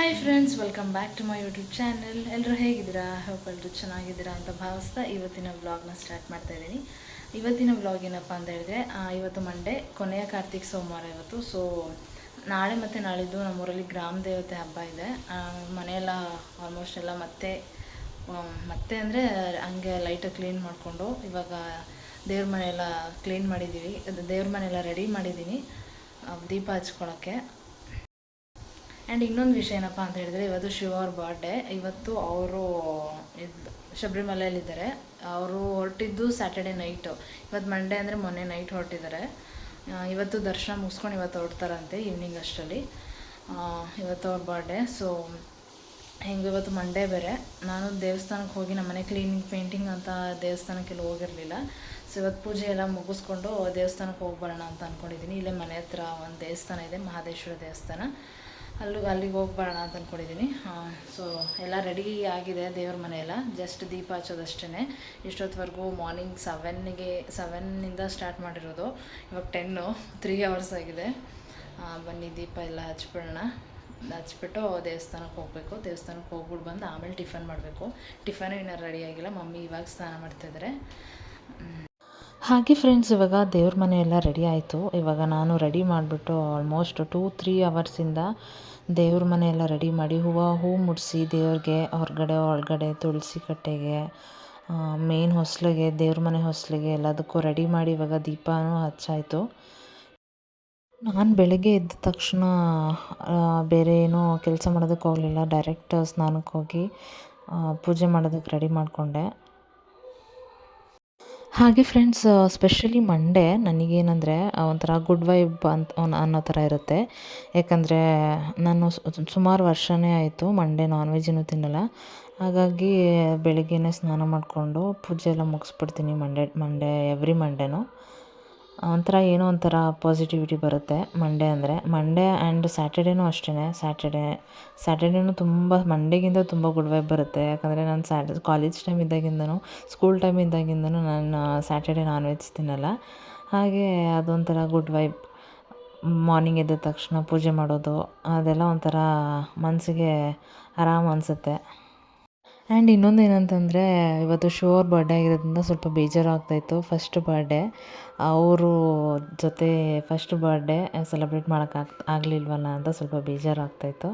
Hi friends welcome back to my YouTube channel ಎಲ್ಲರೂ ಹೇಗಿದ್ದೀರಾ? Hope ಎಲ್ಲರೂ ಚೆನ್ನಾಗಿದ್ದೀರಾ ಅಂತ ಭಾವಿಸ್ತಾ ಇವತ್ತಿನ ವ್ಲಾಗ್ನ ಸ್ಟಾರ್ಟ್ ಮಾಡ್ತಾ ಇದ್ದೀನಿ. ಇವತ್ತಿನ ವ್ಲಾಗ್ ಏನಪ್ಪ ಅಂತ ಹೇಳಿದ್ರೆ ಇವತ್ತು ಮಂಡೇ ಕೊನೆಯ ಕಾರ್ತಿಕ್ ಸೋಮವಾರ ಇವತ್ತು. ಸೊ ನಾಳೆ ಮತ್ತು ನಾಳಿದ್ದು ನಮ್ಮೂರಲ್ಲಿ ಗ್ರಾಮ ದೇವತೆ ಹಬ್ಬ ಇದೆ. ಮನೆಯೆಲ್ಲ ಆಲ್ಮೋಸ್ಟ್ ಎಲ್ಲ ಮತ್ತೆ ಮತ್ತೆ ಅಂದರೆ ಹಂಗೆ ಲೈಟಾಗಿ ಕ್ಲೀನ್ ಮಾಡಿಕೊಂಡು ಇವಾಗ ದೇವ್ರ ಮನೆಯೆಲ್ಲ ಕ್ಲೀನ್ ಮಾಡಿದ್ದೀವಿ. ದೇವ್ರ ಮನೆಯೆಲ್ಲ ರೆಡಿ ಮಾಡಿದ್ದೀನಿ ದೀಪ ಹಚ್ಕೊಳ್ಳೋಕ್ಕೆ. ಆ್ಯಂಡ್ ಇನ್ನೊಂದು ವಿಷಯ ಏನಪ್ಪ ಅಂತ ಹೇಳಿದ್ರೆ, ಇವತ್ತು ಶಿವ ಅವ್ರ ಬರ್ಡೇ ಇವತ್ತು ಅವರು ಇದು ಶಬರಿಮಲೆಯಲ್ಲಿದ್ದಾರೆ. ಅವರು ಹೊರಟಿದ್ದು ಸ್ಯಾಟರ್ಡೆ ನೈಟು ಇವತ್ತು ಮಂಡೇ ಅಂದರೆ ಮೊನ್ನೆ ನೈಟ್ ಹೊರಟಿದ್ದಾರೆ. ಇವತ್ತು ದರ್ಶನ ಮುಗಿಸ್ಕೊಂಡು ಇವತ್ತು ಹೊರಡ್ತಾರಂತೆ ಈವ್ನಿಂಗ್ ಅಷ್ಟರಲ್ಲಿ. ಇವತ್ತು ಅವ್ರ ಬರ್ಡೇ ಸೊ ಹೆಂಗೆ ಇವತ್ತು ಮಂಡೇ ಬೇರೆ. ನಾನು ದೇವಸ್ಥಾನಕ್ಕೆ ಹೋಗಿ ನಮ್ಮ ಮನೆ ಕ್ಲೀನಿಂಗ್ ಪೇಂಟಿಂಗ್ ಅಂತ ದೇವಸ್ಥಾನಕ್ಕೆಲ್ಲ ಹೋಗಿರಲಿಲ್ಲ. ಸೊ ಇವತ್ತು ಪೂಜೆ ಎಲ್ಲ ಮುಗಿಸ್ಕೊಂಡು ದೇವಸ್ಥಾನಕ್ಕೆ ಹೋಗಿ ಬರೋಣ ಅಂತ ಅಂದ್ಕೊಂಡಿದ್ದೀನಿ ಇಲ್ಲೇ ಮನೆ ಹತ್ರ ಒಂದು ದೇವಸ್ಥಾನ ಇದೆ, ಮಹಾದೇಶ್ವರ ದೇವಸ್ಥಾನ. ಅಲ್ಲಿಗೆ ಅಲ್ಲಿಗೆ ಹೋಗ್ಬಾರ್ಣ ಬರೋಣ ಅಂತ ಅಂದ್ಕೊಂಡಿದ್ದೀನಿ ಸೊ ಎಲ್ಲ ರೆಡಿ ಆಗಿದೆ ದೇವ್ರ ಮನೆ ಎಲ್ಲ ಜಸ್ಟ್ ದೀಪ ಹಚ್ಚೋದಷ್ಟೇ ಇಷ್ಟೊತ್ತವರೆಗೂ ಮಾರ್ನಿಂಗ್ ಸೆವೆನ್ನಿಗೆ ಸೆವೆನ್ನಿಂದ ಸ್ಟಾರ್ಟ್ ಮಾಡಿರೋದು. ಇವಾಗ ಟೆನ್ನು ತ್ರೀ ಅವರ್ಸ್ ಆಗಿದೆ. ಬನ್ನಿ, ದೀಪ ಎಲ್ಲ ಹಚ್ಬಿಡೋಣ. ಹಚ್ಬಿಟ್ಟು ದೇವಸ್ಥಾನಕ್ಕೆ ಹೋಗಬೇಕು. ದೇವಸ್ಥಾನಕ್ಕೆ ಹೋಗ್ಬಿಟ್ಟು ಬಂದು ಆಮೇಲೆ ಟಿಫನ್ ಮಾಡಬೇಕು. ಟಿಫನು ಇನ್ನೂ ರೆಡಿ ಆಗಿಲ್ಲ. ಮಮ್ಮಿ ಇವಾಗ ಸ್ನಾನ ಮಾಡ್ತಾಯಿದ್ದಾರೆ ಹಾಗೆ ಫ್ರೆಂಡ್ಸ್ ಇವಾಗ ದೇವ್ರ ಮನೆ ಎಲ್ಲ ರೆಡಿ ಆಯಿತು. ಇವಾಗ ನಾನು ರೆಡಿ ಮಾಡಿಬಿಟ್ಟು ಆಲ್ಮೋಸ್ಟ್ ಟೂ ತ್ರೀ ಅವರ್ಸಿಂದ ದೇವ್ರ ಮನೆ ಎಲ್ಲ ರೆಡಿ ಮಾಡಿ ಹೂವು ಹೂ ಮುಡಿಸಿ ದೇವ್ರಿಗೆ ಹೊರಗಡೆ ಒಳಗಡೆ ತುಳಸಿ ಕಟ್ಟೆಗೆ ಮೇನ್ ಹೊಸ್ಲಿಗೆ, ದೇವ್ರ ಮನೆ ಹೊಸ್ಲಿಗೆ ಎಲ್ಲದಕ್ಕೂ ರೆಡಿ ಮಾಡಿ ಇವಾಗ ದೀಪನೂ ಹಚ್ಚಾಯಿತು. ನಾನು ಬೆಳಗ್ಗೆ ಎದ್ದ ತಕ್ಷಣ ಬೇರೆ ಏನೂ ಕೆಲಸ ಮಾಡೋದಕ್ಕೆ ಹೋಗಲಿಲ್ಲ. ಡೈರೆಕ್ಟ್ ಸ್ನಾನಕ್ಕೆ ಹೋಗಿ ಪೂಜೆ ಮಾಡೋದಕ್ಕೆ ರೆಡಿ ಮಾಡಿಕೊಂಡೆ. ಹಾಗೆ ಫ್ರೆಂಡ್ಸ್ ಸ್ಪೆಷಲಿ ಮಂಡೇ ನನಗೇನಂದರೆ ಒಂಥರ ಗುಡ್ ವೈಬ್ ಅಂತ, ಅನ್- ಅನ್ನೋ ಥರ ಇರುತ್ತೆ. ಯಾಕಂದರೆ, ನಾನು ಸುಮಾರು ವರ್ಷವೇ ಆಯಿತು ಮಂಡೇ ನಾನ್ ವೆಜ್ಜನ್ನು ತಿನ್ನಲ್ಲ. ಹಾಗಾಗಿ ಬೆಳಗ್ಗೆನೇ ಸ್ನಾನ ಮಾಡಿಕೊಂಡು ಪೂಜೆ ಎಲ್ಲ ಮುಗಿಸ್ಬಿಡ್ತೀನಿ ಮಂಡೇ ಮಂಡೇ ಎವ್ರಿ ಮಂಡೇನು ಒಂಥರ ಏನೋ ಒಂಥರ ಪಾಸಿಟಿವಿಟಿ ಬರುತ್ತೆ ಮಂಡೇ ಅಂದರೆ. ಮಂಡೇ ಆ್ಯಂಡ್ ಸ್ಯಾಟರ್ಡೇನೂ ಅಷ್ಟೇ ಸ್ಯಾಟರ್ಡೇ ಸ್ಯಾಟರ್ಡೇನೂ ತುಂಬ ಮಂಡೇಗಿಂತ ತುಂಬ ಗುಡ್ ವೈಬ್ ಬರುತ್ತೆ. ಯಾಕಂದರೆ ನಾನು ಸ್ಯಾಟ ಕಾಲೇಜ್ ಟೈಮ್ ಇದ್ದಾಗಿಂದನೂ ಸ್ಕೂಲ್ ಟೈಮ್ ಇದ್ದಾಗಿಂದನೂ ನಾನು ಸ್ಯಾಟರ್ಡೇ ನಾನ್ ವೆಜ್ ತಿನ್ನಲ್ಲ. ಹಾಗೆ ಅದೊಂಥರ ಗುಡ್ ವೈಬ್ ಮಾರ್ನಿಂಗ್ ಎದ್ದ ತಕ್ಷಣ ಪೂಜೆ ಮಾಡೋದು, ಅದೆಲ್ಲ ಒಂಥರ ಮನಸ್ಸಿಗೆ ಆರಾಮ ಅನಿಸುತ್ತೆ. ಆ್ಯಂಡ್ ಇನ್ನೊಂದು ಏನಂತಂದರೆ ಇವತ್ತು ಶೋರ್ ಬರ್ಡೇ ಆಗಿರೋದ್ರಿಂದ ಸ್ವಲ್ಪ ಬೇಜಾರಾಗ್ತಾಯಿತ್ತು ಫಸ್ಟ್ ಬರ್ಡೇ ಅವರು ಜೊತೆ ಫಸ್ಟ್ ಬರ್ಡೇ ಸೆಲೆಬ್ರೇಟ್ ಮಾಡೋಕ್ಕಾಗ್ ಆಗಲಿಲ್ವಲ್ಲ ಅಂತ ಸ್ವಲ್ಪ ಬೇಜಾರಾಗ್ತಾಯಿತ್ತು.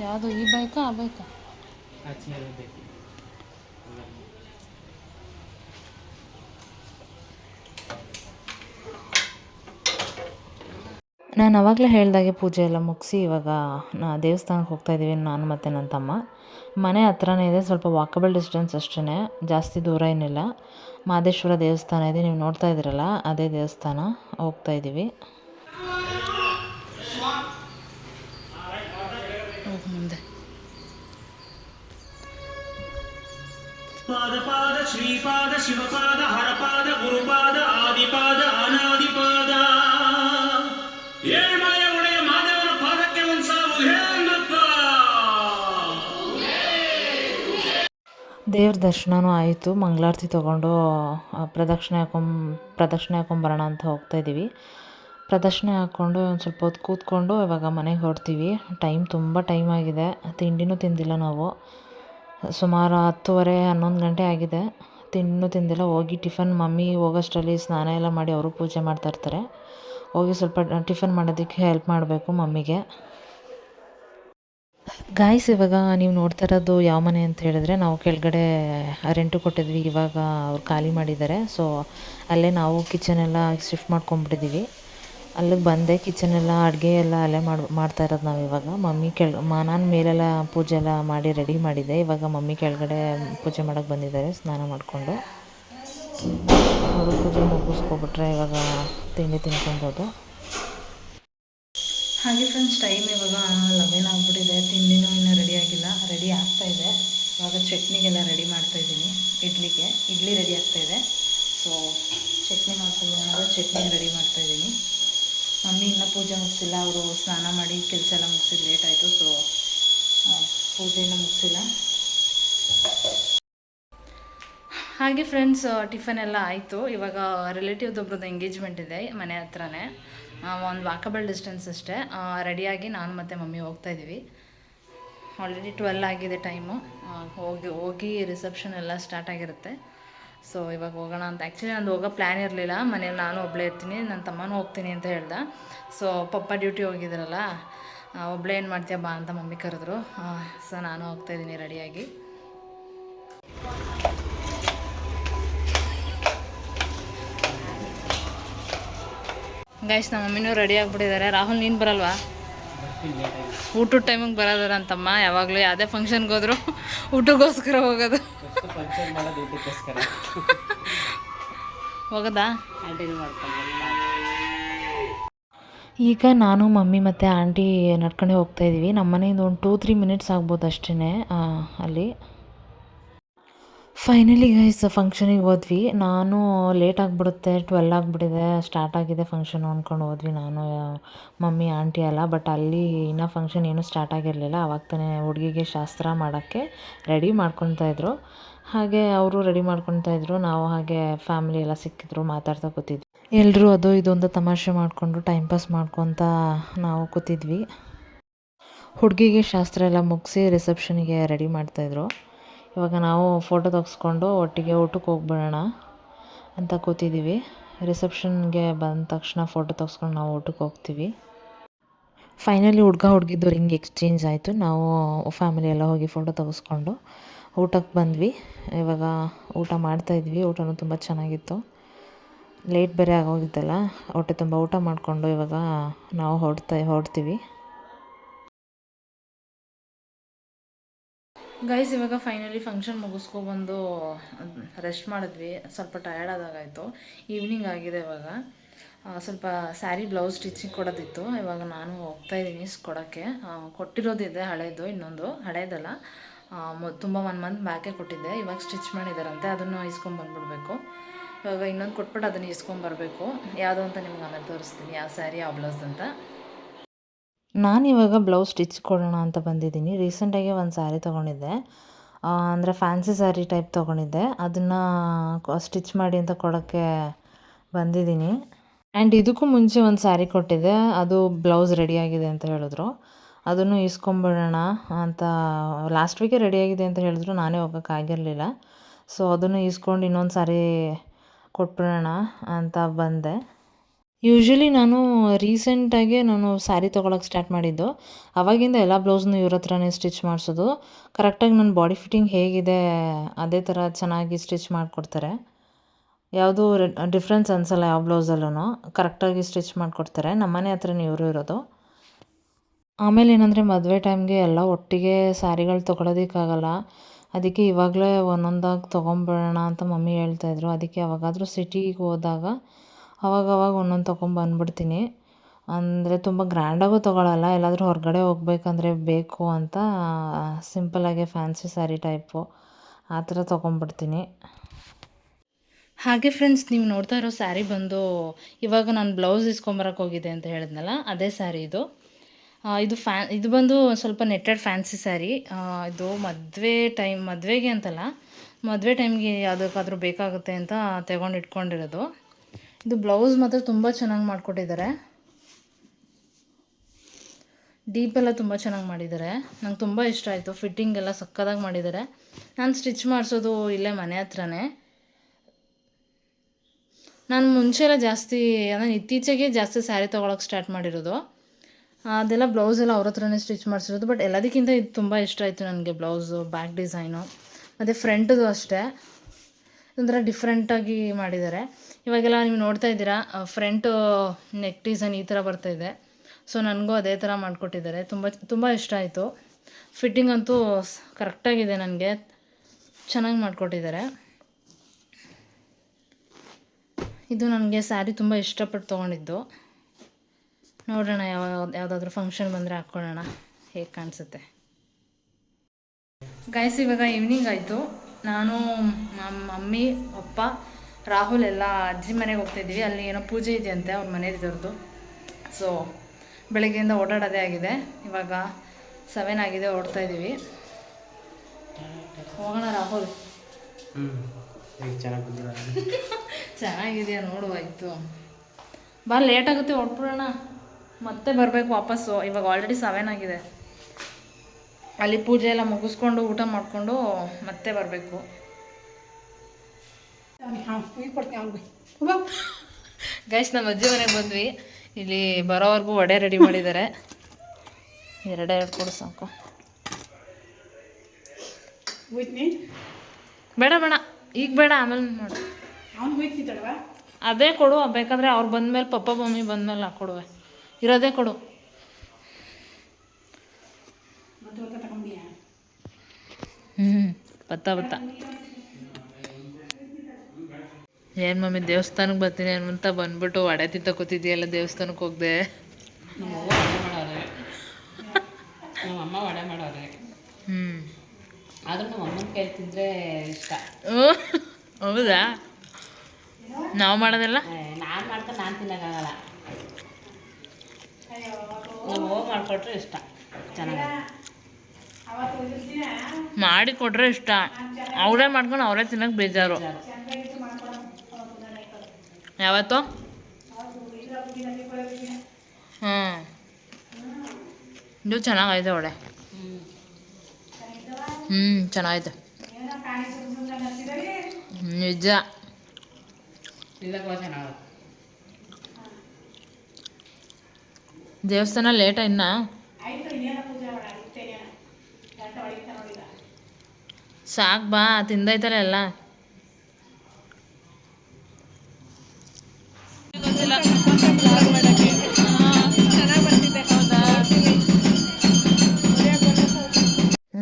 ಯಾವುದು ಈ ಬೈಕಾ ಆ ಬೈಕಾ ನಾನು ಅವಾಗಲೇ ಹೇಳಿದಾಗೆ ಪೂಜೆ ಎಲ್ಲ ಮುಗಿಸಿ ಇವಾಗ ನಾ ದೇವಸ್ಥಾನಕ್ಕೆ ಹೋಗ್ತಾ ಇದ್ದೀವಿ ನಾನು ಮತ್ತು ನನ್ನ ತಮ್ಮ. ಮನೆ ಹತ್ರನೇ ಇದೆ, ಸ್ವಲ್ಪ ವಾಕಬಲ್ ಡಿಸ್ಟೆನ್ಸ್ ಅಷ್ಟೇ ಜಾಸ್ತಿ ದೂರ ಏನಿಲ್ಲ. ಮಾದೇಶ್ವರ ದೇವಸ್ಥಾನ ಇದೆ, ನೀವು ನೋಡ್ತಾ ಇದ್ದೀರಲ್ಲ, ಅದೇ ದೇವಸ್ಥಾನ, ಹೋಗ್ತಾ ಇದ್ದೀವಿ ಪಾದ ಪಾದ, ಶ್ರೀಪಾದ, ಶಿವಪಾದ, ಹರಪಾದ, ಗುರುಪಾದ, ಆದಿಪಾದ ಅನಾದಿಪಾದ ದೇವ್ರ ದರ್ಶನವೂ ಆಯಿತು. ಮಂಗಳಾರತಿ ತೊಗೊಂಡು ಪ್ರದಕ್ಷಿಣೆ ಹಾಕೊಂಬ ಪ್ರದಕ್ಷಿಣೆ ಹಾಕೊಂಬರೋಣ ಅಂತ ಹೋಗ್ತಾ ಇದ್ದೀವಿ ಪ್ರದಕ್ಷಿಣೆ ಹಾಕ್ಕೊಂಡು ಒಂದು ಸ್ವಲ್ಪ ಹೊತ್ತು ಕೂತ್ಕೊಂಡು ಇವಾಗ ಮನೆಗೆ ಹೊರಡ್ತೀವಿ ಟೈಮ್ ತುಂಬ ಟೈಮ್ ಆಗಿದೆ. ತಿಂಡಿನೂ ತಿಂದಿಲ್ಲ ನಾವು. ಸುಮಾರು ಹತ್ತುವರೆ, ಹನ್ನೊಂದು ಗಂಟೆ ಆಗಿದೆ. ತಿಂಡಿನೂ ತಿಂದಿಲ್ಲ. ಹೋಗಿ ಟಿಫನ್ ಮಮ್ಮಿ ಹೋಗೋಷ್ಟರಲ್ಲಿ ಸ್ನಾನ ಎಲ್ಲ ಮಾಡಿ ಅವರು ಪೂಜೆ ಮಾಡ್ತಾಯಿರ್ತಾರೆ ಹೋಗಿ ಸ್ವಲ್ಪ ಟಿಫನ್ ಮಾಡೋದಕ್ಕೆ ಹೆಲ್ಪ್ ಮಾಡಬೇಕು ಮಮ್ಮಿಗೆ. ಗಾಯ್ಸ್ ಇವಾಗ ನೀವು ನೋಡ್ತಾ ಇರೋದು ಯಾವ ಮನೆ ಅಂತ ಹೇಳಿದ್ರೆ ನಾವು ಕೆಳಗಡೆ ರೆಂಟು ಕೊಟ್ಟಿದ್ವಿ. ಇವಾಗ ಅವ್ರು ಖಾಲಿ ಮಾಡಿದ್ದಾರೆ. ಸೊ ಅಲ್ಲೇ ನಾವು ಕಿಚನ್ ಎಲ್ಲ ಶಿಫ್ಟ್ ಮಾಡ್ಕೊಂಬಿಟ್ಟಿದ್ದೀವಿ ಅಲ್ಲಿಗೆ ಬಂದೆ ಕಿಚನ್ ಎಲ್ಲ, ಅಡುಗೆ ಎಲ್ಲ ಅಲ್ಲೇ ಮಾಡಿ, ಮಾಡ್ತಾ ಇರೋದು ನಾವು ಇವಾಗ. ಮಮ್ಮಿ ಕೆಳ ನಾನು ಮೇಲೆಲ್ಲ ಪೂಜೆ ಎಲ್ಲ ಮಾಡಿ ರೆಡಿ ಮಾಡಿದ್ದೆ. ಇವಾಗ ಮಮ್ಮಿ ಕೆಳಗಡೆ ಪೂಜೆ ಮಾಡೋಕ್ಕೆ ಬಂದಿದ್ದಾರೆ, ಸ್ನಾನ ಮಾಡಿಕೊಂಡು. ಅವರು ಪೂಜೆ ಮುಗಿಸ್ಕೊಬಿಟ್ರೆ ಇವಾಗ ತಿಂಡಿ ತಿನ್ಕೊಬೋದು ಹಾಗೆ ಫ್ರೆಂಡ್ಸ್ ಟೈಮ್ ಇವಾಗ ಲೆವೆನ್ ಆಗಿಬಿಟ್ಟಿದೆ ತಿಂಡಿನೂ ಇನ್ನೂ ರೆಡಿ ಆಗಿಲ್ಲ. ರೆಡಿ ಆಗ್ತಾ ಇದೆ. ಇವಾಗ ಚಟ್ನಿಗೆಲ್ಲ ರೆಡಿ ಮಾಡ್ತಾ ಇದ್ದೀನಿ. ಇಡ್ಲಿಗೆ. ಇಡ್ಲಿ ರೆಡಿ ಆಗ್ತಾ ಇದೆ. ಸೊ ಚಟ್ನಿ ಮಾಡ್ಕೊಂಡು ಚಟ್ನಿ ರೆಡಿ ಮಾಡ್ತಾ ಇದ್ದೀನಿ. ಮಮ್ಮಿ ಇನ್ನೂ ಪೂಜೆ ಮುಗಿಸಿಲ್ಲ. ಅವರು ಸ್ನಾನ ಮಾಡಿ ಕೆಲಸ ಎಲ್ಲ ಮುಗಿಸಿದ್ದು ಲೇಟ್ ಆಯಿತು. ಸೊ ಪೂಜೆ ಇನ್ನೂ ಮುಗಿಸಿಲ್ಲ. ಹಾಗೆ ಫ್ರೆಂಡ್ಸ್ ಟಿಫನ್ ಎಲ್ಲ ಆಯಿತು. ಇವಾಗ ರಿಲೇಟಿವ್ದು ಒಬ್ರದ್ದು ಎಂಗೇಜ್ಮೆಂಟ್ ಇದೆ ಮನೆ ಹತ್ರನೇ. ಒಂದು ವಾಕಬಲ್ ಡಿಸ್ಟೆನ್ಸ್ ಅಷ್ಟೇ. ರೆಡಿಯಾಗಿ ನಾನು ಮತ್ತು ಮಮ್ಮಿ ಹೋಗ್ತಾ ಇದ್ದೀವಿ ಆಲ್ರೆಡಿ ಟ್ವೆಲ್ ಆಗಿದೆ ಟೈಮು ಹೋಗಿ ಹೋಗಿ ರಿಸೆಪ್ಷನ್ ಎಲ್ಲ ಸ್ಟಾರ್ಟ್ ಆಗಿರುತ್ತೆ. ಸೊ ಇವಾಗ ಹೋಗೋಣ ಅಂತ. ಆ್ಯಕ್ಚುಲಿ ನಂದು ಹೋಗೋ ಪ್ಲ್ಯಾನ್ ಇರಲಿಲ್ಲ. ಮನೇಲಿ ನಾನು ಒಬ್ಬಳೇ ಇರ್ತೀನಿ. ನನ್ನ ತಮ್ಮನೂ ಹೋಗ್ತೀನಿ ಅಂತ ಹೇಳ್ದೆ. ಸೊ ಪಪ್ಪ ಡ್ಯೂಟಿ ಹೋಗಿದ್ರಲ್ಲ ಒಬ್ಬಳೇ ಏನು ಮಾಡ್ತೀಯ ಬಾ ಅಂತ ಮಮ್ಮಿ ಕರೆದ್ರು. ಸೊ ನಾನು ಹೋಗ್ತಾಯಿದ್ದೀನಿ ರೆಡಿಯಾಗಿ ಗೈಸ್ ನಮ್ಮ ಮಮ್ಮಿನೂ ರೆಡಿ ಆಗಿಬಿಟ್ಟಿದ್ದಾರೆ. ರಾಹುಲ್, ನೀನು ಬರಲ್ವಾ? ಊಟದ ಟೈಮಿಗೆ ಬರೋದಾರ ಅಂತಮ್ಮ ತಮ್ಮ ಯಾವಾಗಲೂ ಯಾವುದೇ ಫಂಕ್ಷನ್ಗೆ ಹೋದ್ರು ಊಟಕ್ಕೋಸ್ಕರ ಹೋಗೋದು. ಹೋಗೋದಾ? ಈಗ ನಾನು, ಮಮ್ಮಿ ಮತ್ತು ಆಂಟಿ ನಡ್ಕೊಂಡೆ ಹೋಗ್ತಾ ಇದ್ದೀವಿ ನಮ್ಮ ಮನೆಯಿಂದ ಒಂದು ಟೂ ತ್ರೀ ಮಿನಿಟ್ಸ್ ಆಗ್ಬೋದು ಅಷ್ಟೇ ಅಲ್ಲಿ. ಫೈನಲಿ ಗೈಸ್ ಫಂಕ್ಷನಿಗೆ ಹೋದ್ವಿ. ನಾನು ಲೇಟ್ ಆಗಿಬಿಡುತ್ತೆ ಟ್ವೆಲ್ ಆಗಿಬಿಟ್ಟಿದೆ ಸ್ಟಾರ್ಟ್ ಆಗಿದೆ ಫಂಕ್ಷನ್ ಅಂದ್ಕೊಂಡು ಹೋದ್ವಿ. ನಾನು, ಮಮ್ಮಿ ಆಂಟಿ ಎಲ್ಲ ಬಟ್ ಅಲ್ಲಿ ಇನ್ನೂ ಫಂಕ್ಷನ್ ಏನೂ ಸ್ಟಾರ್ಟ್ ಆಗಿರಲಿಲ್ಲ. ಅವಾಗ ತಾನೇ ಹುಡುಗಿಗೆ ಶಾಸ್ತ್ರ ಮಾಡೋಕ್ಕೆ ರೆಡಿ ಮಾಡ್ಕೊತಾ ಇದ್ರು. ಹಾಗೆ ಅವರು ರೆಡಿ ಮಾಡ್ಕೊತಾ ಇದ್ರು. ನಾವು ಹಾಗೆ ಫ್ಯಾಮಿಲಿ ಎಲ್ಲ ಸಿಕ್ಕಿದ್ರು, ಮಾತಾಡ್ತಾ ಕೂತಿದ್ವಿ. ಎಲ್ಲರೂ ಅದು ಇದೊಂದು ತಮಾಷೆ ಮಾಡಿಕೊಂಡು ಟೈಮ್ ಪಾಸ್ ಮಾಡ್ಕೊತ ನಾವು ಕೂತಿದ್ವಿ. ಹುಡುಗಿಗೆ ಶಾಸ್ತ್ರ ಎಲ್ಲ ಮುಗಿಸಿ ರಿಸೆಪ್ಷನ್ಗೆ ರೆಡಿ ಮಾಡ್ತಾಯಿದ್ರು ಇವಾಗ ನಾವು ಫೋಟೋ ತೆಗೆಸ್ಕೊಂಡು ಒಟ್ಟಿಗೆ ಊಟಕ್ಕೆ ಹೋಗ್ಬಿಡೋಣ ಅಂತ ಕೂತಿದ್ದೀವಿ. ರಿಸೆಪ್ಷನ್ಗೆ ಬಂದ ತಕ್ಷಣ ಫೋಟೋ ತೆಗೆಸ್ಕೊಂಡು ನಾವು ಊಟಕ್ಕೆ ಹೋಗ್ತೀವಿ. ಫೈನಲಿ ಹುಡುಗ ಹುಡುಗಿದ್ದು ರಿಂಗ್ ಎಕ್ಸ್ಚೇಂಜ್ ಆಯಿತು. ನಾವು ಫ್ಯಾಮಿಲಿ ಎಲ್ಲ ಹೋಗಿ ಫೋಟೋ ತೆಗೆಸ್ಕೊಂಡು ಊಟಕ್ಕೆ ಬಂದ್ವಿ. ಇವಾಗ ಊಟ ಮಾಡ್ತಾಯಿದ್ವಿ ಊಟನೂ ತುಂಬ ಚೆನ್ನಾಗಿತ್ತು. ಲೇಟ್ ಬೇರೆ ಆಗೋಗಿತ್ತಲ್ಲ, ಹೊಟ್ಟೆ ತುಂಬ ಊಟ ಮಾಡಿಕೊಂಡು ಇವಾಗ ನಾವು ಹೊರಡ್ತಾ ಹೊರಡ್ತೀವಿ. ಗೈಸ್ ಇವಾಗ ಫೈನಲಿ ಫಂಕ್ಷನ್ ಮುಗಿಸ್ಕೊಬಂದು ರೆಸ್ಟ್ ಮಾಡಿದ್ವಿ. ಸ್ವಲ್ಪ ಟಯರ್ಡ್ ಆದಾಗಾಯಿತು. ಈವ್ನಿಂಗ್ ಆಗಿದೆ ಇವಾಗ. ಸ್ವಲ್ಪ ಸ್ಯಾರಿ ಬ್ಲೌಸ್ ಸ್ಟಿಚಿಂಗ್ ಕೊಡೋದಿತ್ತು. ಇವಾಗ ನಾನು ಹೋಗ್ತಾ ಇದ್ದೀನಿ ಕೊಡೋಕ್ಕೆ. ಕೊಟ್ಟಿರೋದಿದೆ ಹಳೇದು, ಇನ್ನೊಂದು. ಹಳೇದಲ್ಲ. ತುಂಬ ಒನ್ ಮಂತ್ ಬ್ಯಾಕೆ ಕೊಟ್ಟಿದ್ದೆ. ಇವಾಗ ಸ್ಟಿಚ್ ಮಾಡಿದಾರಂತೆ. ಅದನ್ನು ಇಸ್ಕೊಂಬಂದ್ಬಿಡ್ಬೇಕು ಇವಾಗ ಇನ್ನೊಂದು ಕೊಟ್ಬಿಟ್ಟು ಅದನ್ನು ಇಸ್ಕೊಂಬರ್ಬೇಕು ಯಾವುದು ಅಂತ ನಿಮ್ಗೆ ಆಮೇಲೆ ತೋರಿಸ್ತೀನಿ. ಯಾವ ಸ್ಯಾರಿ ಯಾವ ಬ್ಲೌಸ್ ಅಂತ. ನಾನು ಇವಾಗ ಬ್ಲೌಸ್ ಸ್ಟಿಚ್ ಕೊಡೋಣ ಅಂತ ಬಂದಿದ್ದೀನಿ. ರೀಸೆಂಟಾಗಿ ಒಂದು ಸ್ಯಾರಿ ತೊಗೊಂಡಿದ್ದೆ. ಅಂದರೆ ಫ್ಯಾನ್ಸಿ ಸ್ಯಾರಿ ಟೈಪ್ ತೊಗೊಂಡಿದ್ದೆ. ಅದನ್ನು ಸ್ಟಿಚ್ ಮಾಡಿ ಅಂತ ಕೊಡೋಕ್ಕೆ ಬಂದಿದ್ದೀನಿ. ಆ್ಯಂಡ್ ಇದಕ್ಕೂ ಮುಂಚೆ ಒಂದು ಸ್ಯಾರಿ ಕೊಟ್ಟಿದ್ದೆ. ಅದು ಬ್ಲೌಸ್ ರೆಡಿಯಾಗಿದೆ ಅಂತ ಹೇಳಿದ್ರು. ಅದನ್ನು ಇಸ್ಕೊಂಬಿಡೋಣ ಅಂತ ಲಾಸ್ಟ್ ವೀಕೆ ರೆಡಿಯಾಗಿದೆ ಅಂತ ಹೇಳಿದ್ರು. ನಾನೇ ಹೋಗೋಕ್ಕಾಗಿರಲಿಲ್ಲ ಸೊ ಅದನ್ನು ಇಸ್ಕೊಂಡು ಇನ್ನೊಂದು ಸಾರಿ ಕೊಟ್ಬಿಡೋಣ ಅಂತ ಬಂದೆ. ಯೂಶ್ವಲಿ ನಾನು ರೀಸೆಂಟಾಗೆ ನಾನು ಸ್ಯಾರಿ ತೊಗೊಳಕ್ಕೆ ಸ್ಟಾರ್ಟ್ ಮಾಡಿದ್ದು. ಅವಾಗಿಂದ ಎಲ್ಲ ಬ್ಲೌಸ್ನು ಇವ್ರ ಹತ್ರನೇ ಸ್ಟಿಚ್ ಮಾಡಿಸೋದು. ಕರೆಕ್ಟಾಗಿ ನನ್ನ ಬಾಡಿ ಫಿಟ್ಟಿಂಗ್ ಹೇಗಿದೆ, ಅದೇ ಥರ ಚೆನ್ನಾಗಿ ಸ್ಟಿಚ್ ಮಾಡಿಕೊಡ್ತಾರೆ. ಯಾವುದೂ ಡಿಫ್ರೆನ್ಸ್ ಅನಿಸಲ್ಲ ಯಾವ ಬ್ಲೌಸಲ್ಲೂ ಕರೆಕ್ಟಾಗಿ ಸ್ಟಿಚ್ ಮಾಡಿಕೊಡ್ತಾರೆ. ನಮ್ಮ ಮನೆ ಹತ್ರನೇ ಇವರು ಇರೋದು. ಆಮೇಲೆ ಏನಂದರೆ ಮದುವೆ ಟೈಮ್ಗೆ ಎಲ್ಲ ಒಟ್ಟಿಗೆ ಸ್ಯಾರಿಗಳು ತೊಗೊಳೋದಕ್ಕಾಗಲ್ಲ. ಅದಕ್ಕೆ ಇವಾಗಲೇ ಒಂದೊಂದಾಗಿ ತೊಗೊಂಬಿಡೋಣ ಅಂತ ಮಮ್ಮಿ ಹೇಳ್ತಾಯಿದ್ರು ಅದಕ್ಕೆ ಯಾವಾಗಾದರೂ ಸಿಟಿಗೆ ಹೋದಾಗ ಅವಾಗವಾಗ ಒಂದೊಂದು ತೊಗೊಂಬಂದ್ಬಿಡ್ತೀನಿ ಅಂದರೆ ತುಂಬ ಗ್ರ್ಯಾಂಡಾಗೂ ತೊಗೊಳಲ್ಲ, ಎಲ್ಲಾದರೂ ಹೊರಗಡೆ ಹೋಗ್ಬೇಕಂದ್ರೆ ಬೇಕು ಅಂತ ಸಿಂಪಲಾಗೆ ಫ್ಯಾನ್ಸಿ ಸ್ಯಾರಿ ಟೈಪು ಆ ಥರ ತೊಗೊಂಬಿಡ್ತೀನಿ ಹಾಗೆ ಫ್ರೆಂಡ್ಸ್ ನೀವು ನೋಡ್ತಾ ಇರೋ ಸ್ಯಾರಿ ಬಂದು ಇವಾಗ ನಾನು ಬ್ಲೌಸ್ ಇಸ್ಕೊಂಬರಕ್ಕೆ ಹೋಗಿದೆ ಅಂತ ಹೇಳಿದ್ನಲ್ಲ, ಅದೇ ಸ್ಯಾರಿ ಇದು. ಇದು ಫ್ಯಾ, ಇದು ಬಂದು ಸ್ವಲ್ಪ ನೆಟ್ಟೆಡ್ ಫ್ಯಾನ್ಸಿ ಸ್ಯಾರಿ. ಇದು ಮದುವೆ ಟೈಮ್, ಮದುವೆಗೆ ಅಂತಲ್ಲ, ಮದುವೆ ಟೈಮ್ಗೆ ಯಾವುದಕ್ಕಾದ್ರೂ ಬೇಕಾಗುತ್ತೆ ಅಂತ ತಗೊಂಡು ಇಟ್ಕೊಂಡಿರೋದು. ಇದು ಬ್ಲೌಸ್ ಮಾತ್ರ ತುಂಬ ಚೆನ್ನಾಗಿ ಮಾಡಿಕೊಟ್ಟಿದ್ದಾರೆ. ಡೀಪ್ ಎಲ್ಲ ತುಂಬ ಚೆನ್ನಾಗಿ ಮಾಡಿದ್ದಾರೆ. ನಂಗೆ ತುಂಬ ಇಷ್ಟ ಆಯಿತು. ಫಿಟ್ಟಿಂಗ್ ಎಲ್ಲ ಸಕ್ಕದಾಗಿ ಮಾಡಿದ್ದಾರೆ. ನಾನು ಸ್ಟಿಚ್ ಮಾಡಿಸೋದು ಇಲ್ಲೇ ಮನೆ ಹತ್ರನೇ. ನಾನು ಮುಂಚೆಲ್ಲ ಜಾಸ್ತಿ ನಾನು ಇತ್ತೀಚೆಗೆ ಜಾಸ್ತಿ ಸ್ಯಾರಿ ತೊಗೊಳಕ್ಕೆ ಸ್ಟಾರ್ಟ್ ಮಾಡಿರೋದು. ಅದೆಲ್ಲ ಬ್ಲೌಸ್ ಎಲ್ಲ ಅವ್ರ ಹತ್ರನೇ ಸ್ಟಿಚ್ ಮಾಡಿಸಿರೋದು ಬಟ್ ಎಲ್ಲದಕ್ಕಿಂತ ಇದು ತುಂಬ ಇಷ್ಟ ಆಯಿತು ನನಗೆ ಬ್ಲೌಸು ಬ್ಯಾಕ್ ಡಿಸೈನು ಮತ್ತು ಫ್ರಂಟದು ಅಷ್ಟೇ. ಒಂಥರ ಡಿಫ್ರೆಂಟಾಗಿ ಮಾಡಿದ್ದಾರೆ. ಇವಾಗೆಲ್ಲ ನೀವು ನೋಡ್ತಾ ಇದ್ದೀರಾ ಫ್ರಂಟು ನೆಕ್ ಡಿಸೈನ್ ಈ ಥರ ಇದೆ. ಸೊ ನನಗೂ ಅದೇ ಥರ ಮಾಡಿಕೊಟ್ಟಿದ್ದಾರೆ. ತುಂಬ ತುಂಬ ಇಷ್ಟ ಆಯಿತು. ಫಿಟ್ಟಿಂಗ್ ಅಂತೂ ಕರೆಕ್ಟಾಗಿದೆ ನನಗೆ. ಚೆನ್ನಾಗಿ ಮಾಡಿಕೊಟ್ಟಿದ್ದಾರೆ. ಇದು ನನಗೆ ಸ್ಯಾರಿ ತುಂಬ ಇಷ್ಟಪಟ್ಟು ತೊಗೊಂಡಿದ್ದು. ನೋಡೋಣ, ಯಾವ, ಯಾವುದಾದ್ರೂ ಫಂಕ್ಷನ್ ಬಂದರೆ ಹಾಕ್ಕೊಳ್ಳೋಣ. ಹೇಗೆ ಕಾಣಿಸುತ್ತೆ. ಗಾಯಸ್ ಇವಾಗ ಈವ್ನಿಂಗ್ ಆಯಿತು. ನಾನು ನಮ್ಮ ಮಮ್ಮಿ ಅಪ್ಪ ರಾಹುಲ್ ಎಲ್ಲ ಅಜ್ಜಿ ಮನೆಗೆ ಹೋಗ್ತಾಯಿದ್ದೀವಿ. ಅಲ್ಲಿ ಏನೋ ಪೂಜೆ ಇದೆಯಂತೆ ಅವ್ರ ಮನೆಯವ್ರದ್ದು ಸೊ ಬೆಳಗ್ಗೆಯಿಂದ ಓಡಾಡೋದೇ ಆಗಿದೆ. ಇವಾಗ ಸೆವೆನ್ ಆಗಿದೆ ಓಡ್ತಾ ಇದ್ದೀವಿ ಹೋಗೋಣ ರಾಹುಲ್. ಚೆನ್ನಾಗಿದೆಯಾ ನೋಡು ಆಯಿತು. ಬಾ ಲೇಟ್ ಆಗುತ್ತೆ ಹೊಟ್ಬಿಡೋಣ ಮತ್ತೆ ಬರಬೇಕು ವಾಪಸ್ಸು. ಇವಾಗ ಆಲ್ರೆಡಿ ಸೆವೆನ್ ಆಗಿದೆ. ಅಲ್ಲಿ ಪೂಜೆ ಎಲ್ಲ ಮುಗಿಸ್ಕೊಂಡು ಊಟ ಮಾಡಿಕೊಂಡು ಮತ್ತೆ ಬರಬೇಕು. ಗೈಸ್ ನಮ್ಮ ಅಜ್ಜಿ ಮನೆಗೆ ಬಂದ್ವಿ. ಇಲ್ಲಿ ಬರೋವರೆಗೂ ವಡೆ ರೆಡಿ ಮಾಡಿದ್ದಾರೆ. ಎರಡೇ ಎರಡು ಕೊಡು ಸಾಕು. ಬೇಡ ಬೇಡ. ಈಗ ಬೇಡ, ಆಮೇಲೆ ಮಾಡು. ಅದೇ ಕೊಡು, ಬೇಕಾದ್ರೆ ಅವ್ರು ಬಂದ್ಮೇಲೆ ಪಪ್ಪ, ಮಮ್ಮಿ ಬಂದ್ಮೇಲೆ ಹಾಕೊಡುವೆ. ಇರೋದೇ ಕೊಡು. ಹ್ಞೂ ಬತ್ತಾ ಬತ್ತಾ. ಏನು ಮಮ್ಮಿ ದೇವಸ್ಥಾನಕ್ಕೆ ಬರ್ತೀನಿ ಅಂತ ಬಂದ್ಬಿಟ್ಟು ಒಡೆ ತಿಂತ ಕೂತಿದ್ಯಲ್ಲ ದೇವಸ್ಥಾನಕ್ಕೆ ಹೋಗ್ದೆ ನಮ್ಮ ಅವ್ವ ವಡೆ ಮಾಡೋರೆ. ಹ್ಞೂ ಆದರೂ ನಮ್ಮ ಅಮ್ಮನ ಕೈ ತಿಂದರೆ ಇಷ್ಟ. ಹೌದಾ? ನಾವು ಮಾಡೋದೆಲ್ಲ? ನಾನು ಮಾಡ್ಕೊಂಡು ನಾನು ತಿನ್ನೋಕ್ಕಾಗಲ್ಲ. ನಮ್ಮ ಅವ್ವ ಮಾಡಿಕೊಟ್ರೆ ಇಷ್ಟ. ಚೆನ್ನಾಗಿ. ಮಾಡಿ ಕೊಟ್ರೆ ಇಷ್ಟ. ಅವರೇ ಮಾಡ್ಕೊಂಡು ಅವರೇ ತಿನ್ನೋಕೆ ಬೇಜಾರು. ಯಾವತ್ತು? ಹ್ಞೂ ಇದು ಚೆನ್ನಾಗೈತೆ ಒಳ್ಳೆ ಹ್ಞೂ ಚೆನ್ನಾಗೈತೆ. ನಿಜ. ದೇವಸ್ಥಾನ ಲೇಟ ಇನ್ನ? ಸಾಕು, ಬಾ ತಿಂದೈತಲ್ಲ ಎಲ್ಲ.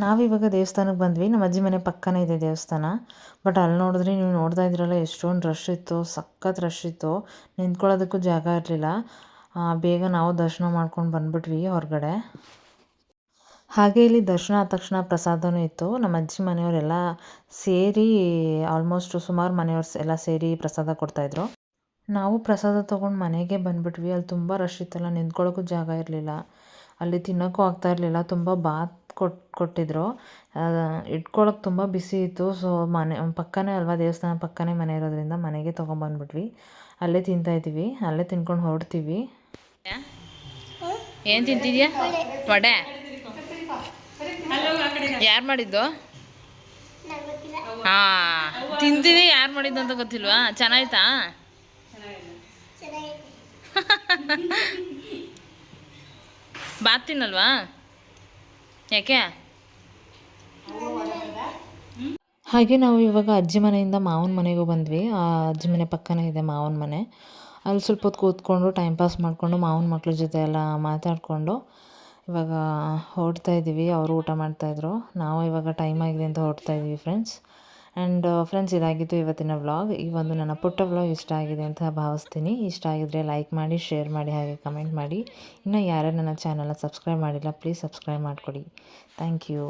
ನಾವಿವಾಗ ದೇವಸ್ಥಾನಕ್ಕೆ ಬಂದ್ವಿ. ನಮ್ಮ ಅಜ್ಜಿ ಮನೆ ಪಕ್ಕನೇ ಇದೆ ದೇವಸ್ಥಾನ. ಬಟ್ ಅಲ್ಲಿ ನೋಡಿದ್ರೆ ನೀವು ನೋಡ್ತಾ ಇದ್ರಲ್ಲ ಎಷ್ಟೊಂದು ರಶ್ ಇತ್ತು, ಸಖತ್ ರಶ್ ಇತ್ತು. ನಿಂತ್ಕೊಳ್ಳೋದಕ್ಕೂ ಜಾಗ ಇರಲಿಲ್ಲ. ಬೇಗ ನಾವು ದರ್ಶನ ಮಾಡ್ಕೊಂಡು ಬಂದ್ಬಿಟ್ವಿ ಹೊರಗಡೆ. ಹಾಗೆ ಇಲ್ಲಿ ದರ್ಶನ ಆದ ತಕ್ಷಣ ಪ್ರಸಾದನೂ ಇತ್ತು. ನಮ್ಮ ಅಜ್ಜಿ ಮನೆಯವರೆಲ್ಲ ಸೇರಿ ಆಲ್ಮೋಸ್ಟ್ ಸುಮಾರು ಮನೆಯವ್ರು ಎಲ್ಲ ಸೇರಿ ಪ್ರಸಾದ ಕೊಡ್ತಾಯಿದ್ರು ನಾವು ಪ್ರಸಾದ ತೊಗೊಂಡು ಮನೆಗೆ ಬಂದ್ಬಿಟ್ವಿ. ಅಲ್ಲಿ ತುಂಬ ರಶ್ ಇತ್ತಲ್ಲ ನಿಂತ್ಕೊಳ್ಳೋಕ್ಕೂ ಜಾಗ ಇರಲಿಲ್ಲ. ಅಲ್ಲಿ ತಿನ್ನೋಕ್ಕೂ ಆಗ್ತಾ ಇರಲಿಲ್ಲ, ತುಂಬ ಬಾತ್ ಕೊಟ್ಟು ಕೊಟ್ಟಿದ್ರು. ಇಟ್ಕೊಳ್ಳೋಕೆ ತುಂಬ ಬಿಸಿ ಇತ್ತು. ಸೊ ಮನೆ, ಪಕ್ಕನೇ ಅಲ್ವಾ, ದೇವಸ್ಥಾನ ಪಕ್ಕನೇ ಮನೆ ಇರೋದ್ರಿಂದ ಮನೆಗೆ ತೊಗೊಂಬಂದ್ಬಿಟ್ವಿ ಅಲ್ಲೇ ತಿಂತಾ ಇದ್ದೀವಿ. ಅಲ್ಲೇ ತಿನ್ಕೊಂಡು ಹೊರಡ್ತೀವಿ. ಏನು ತಿಂತಿದ್ಯಾ? ವಡೆ? ಯಾರು ಮಾಡಿದ್ದು? ಹಾ ತಿಂತೀನಿ ಯಾರು ಮಾಡಿದ್ದು ಅಂತ ಗೊತ್ತಿಲ್ವಾ? ಚೆನ್ನಾಯ್ತಾ? ಬಾತಿನಲ್ವಾ ತಿನ್ನಲ್ವಾ? ಯಾಕೆ? ಹಾಗೆ ನಾವು ಇವಾಗ ಅಜ್ಜಿ ಮನೆಯಿಂದ ಮಾವನ ಮನೆಗೂ ಬಂದ್ವಿ. ಆ ಅಜ್ಜಿ ಮನೆ ಪಕ್ಕನೇ ಇದೆ ಮಾವನ ಮನೆ. ಅಲ್ಲಿ ಸ್ವಲ್ಪ ಹೊತ್ತು ಕೂತ್ಕೊಂಡು ಟೈಮ್ ಪಾಸ್ ಮಾಡಿಕೊಂಡು ಮಾವನ ಮಕ್ಕಳ ಜೊತೆ ಎಲ್ಲ ಮಾತಾಡಿಕೊಂಡು ಇವಾಗ ಹೊರಡ್ತಾ ಇದ್ದೀವಿ, ಅವರು ಊಟ ಮಾಡ್ತಾಯಿದ್ರು ನಾವು ಇವಾಗ ಟೈಮ್ ಆಗಿದೆ ಅಂತ ಹೊರಡ್ತಾ ಇದ್ದೀವಿ ಫ್ರೆಂಡ್ಸ್ ಆ್ಯಂಡ್ ಫ್ರೆಂಡ್ಸ್ ಇದಾಗಿತ್ತು ಇವತ್ತಿನ ವ್ಲಾಗ್ ಈ ಒಂದು ನನ್ನ ಪುಟ್ಟ ವ್ಲಾಗ್ ಇಷ್ಟ ಆಗಿದೆ ಅಂತ ಭಾವಿಸ್ತೀನಿ. ಇಷ್ಟ ಆಗಿದ್ರೆ ಲೈಕ್ ಮಾಡಿ ಶೇರ್ ಮಾಡಿ, ಹಾಗೆ ಕಮೆಂಟ್ ಮಾಡಿ. ಇನ್ನೂ ಯಾರ್ಯಾರು ನನ್ನ ಚಾನಲ್ನ ಸಬ್ಸ್ಕ್ರೈಬ್ ಮಾಡಿಲ್ಲ ಪ್ಲೀಸ್ ಸಬ್ಸ್ಕ್ರೈಬ್ ಮಾಡಿಕೊಡಿ. Thank you